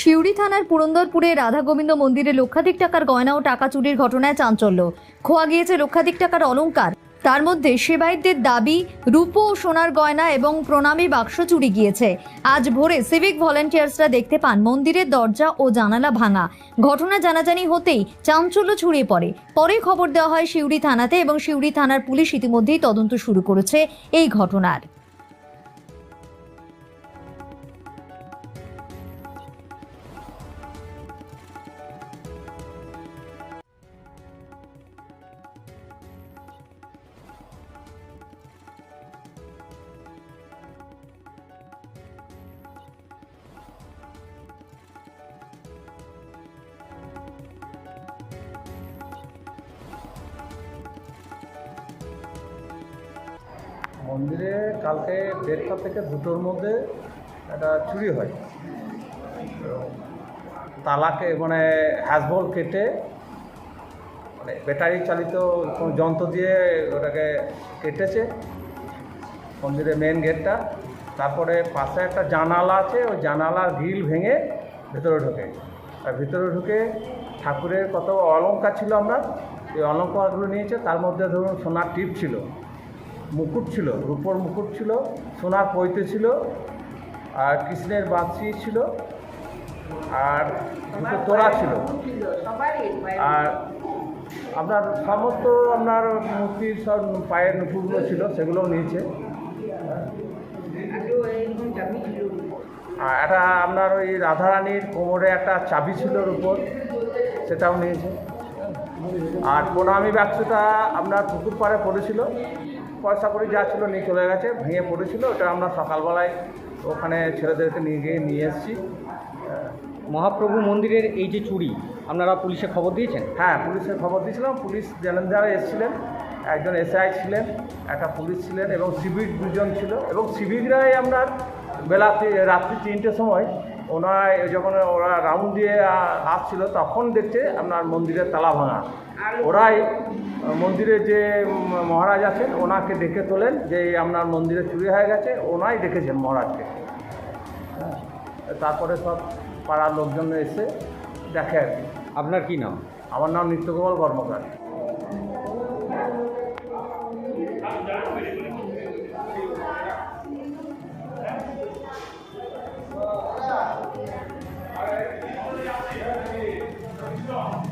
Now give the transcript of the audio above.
সিউড়ি থানার পুরন্দরপুরে রাধা গোবিন্দ মন্দিরে লক্ষাধিক টাকার গয়না ও টাকা চুরির ঘটনায় চাঞ্চল্য। খোয়া গিয়েছে লক্ষাধিক টাকার অলংকার। তার মধ্যে সেবায়তদের দাবি, রূপো ও সোনার গয়না এবং প্রণামী বাক্স চুরি গিয়েছে। আজ ভোরে সিভিক ভলেন্টিয়ার্সরা দেখতে পান মন্দিরের দরজা ও জানালা ভাঙা। ঘটনা জানাজানি হতেই চাঞ্চল্য ছড়িয়ে পড়ে। পরে খবর দেওয়া হয় সিউড়ি থানাতে এবং সিউড়ি থানার পুলিশ ইতিমধ্যেই তদন্ত শুরু করেছে এই ঘটনার। মন্দিরে কালকে দেড়টা থেকে দুটোর মধ্যে একটা চুরি হয়। তালাকে মানে হ্যাসবল কেটে মানে ব্যাটারি চালিত কোনো যন্ত্র দিয়ে ওটাকে কেটেছে মন্দিরের মেন গেটটা তারপরে পাশে একটা জানালা আছে, ওই জানালার গ্রিল ভেঙে ভেতরে ঢোকে। আর ভিতরে ঢুকে ঠাকুরের কত অলংকার ছিল আমরা, এই অলংকারগুলো নিয়েছে, তার মধ্যে ধরুন সোনার টিপ ছিল। মুকুট ছিল রূপোর মুকুট ছিল সোনার পৈতে ছিল আর কৃষ্ণের বাঁশি ছিল আর দুটো তোড়া ছিল। আর আপনার সমস্ত আপনার মূর্তির সব পায়ের নুপুরগুলো ছিল সেগুলোও নিয়েছে। আর একটা আপনার ওই রাধারানীর কোমরে একটা চাবি ছিল উপর সেটাও নিয়েছে। আর প্রণামী বাক্সটা আপনার পুকুর পাড়ে পড়েছিল। পয়সা করে যা ছিল নিয়ে চলে গেছে ভেঙে পড়েছিল। ওটা আমরা সকালবেলায় ওখানে ছেলেদেরকে নিয়ে গিয়ে নিয়ে এসেছি। মহাপ্রভু মন্দিরের এই যে চুরি আপনারা পুলিশে খবর দিয়েছেন? হ্যাঁ পুলিশে খবর দিয়েছিলাম। পুলিশ জেলেন্দারা এসেছিলেন একজন এসআই ছিলেন একটা পুলিশ ছিলেন এবং সিভিক দুজন ছিল। এবং সিভিকরাই আপনার বেলা রাত্রি তিনটের সময় ওনারা যখন ওরা রাউন্ড দিয়ে আসছিল তখন দেখছে আপনার মন্দিরের তালা ভাঙা। ওরাই মন্দিরে যে মহারাজ আছেন ওনাকে ডেকে তোলেন যে আপনার মন্দিরে চুরি হয়ে গেছে ওনাই দেখেছেন মহারাজকে। হ্যাঁ তারপরে সব পাড়ার লোকজন এসে দেখে আর কি। আপনার কি নাম? আমার নাম নিত্যগোপাল কর্মকার God.